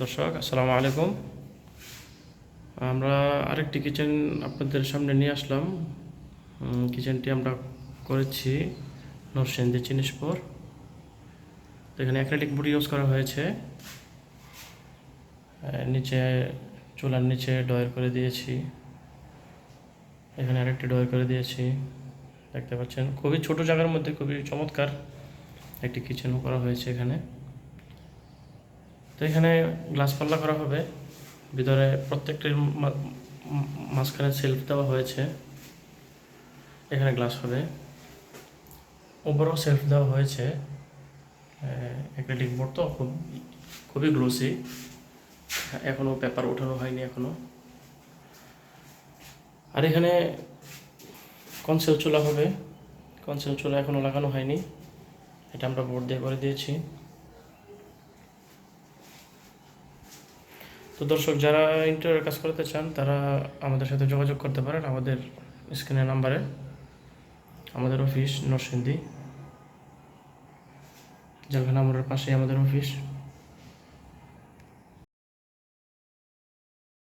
দর্শক, আসসালামু আলাইকুম। আমরা আরেকটি কিচেন আপনাদের সামনে নিয়ে আসলাম। কিচেনটি আমরা করেছি নরসিংদী চিনিসপুর। তো এখানে অ্যাক্রেলিক বুট ইউজ করা হয়েছে। নিচে চুলার নিচে ডয়ার করে দিয়েছি। এখানে আরেকটি ডয়ার করে দিয়েছি। দেখতে পাচ্ছেন, খুবই ছোট জায়গার মধ্যে খুবই চমৎকার একটি কিচেনও করা হয়েছে এখানে। তো এখানে গ্লাস পাল্লা করা হবে। ভিতরে প্রত্যেকটির মাঝখানে সেলফ দেওয়া হয়েছে। এখানে গ্লাস হবে। ওপরেও সেলফ দেওয়া হয়েছে। অ্যাক্রেলিক বোর্ড তো খুব, খুবই গ্লোসি এখনও পেপার ওঠানো হয়নি এখনও আর এখানে কনসেল চুলা হবে। কনসেল চুলা এখনও লাগানো হয়নি। এটা আমরা বোর্ড দিয়ে করে দিয়েছি। তো দর্শক, যারা ইন্টারভিউ কাজ করতে চান, তারা আমাদের সাথে যোগাযোগ করতে পারেন আমাদের স্ক্রিনের নাম্বারে আমাদের অফিস নরসিংদী। জেলখানা মোড়ের পাশেই আমাদের অফিস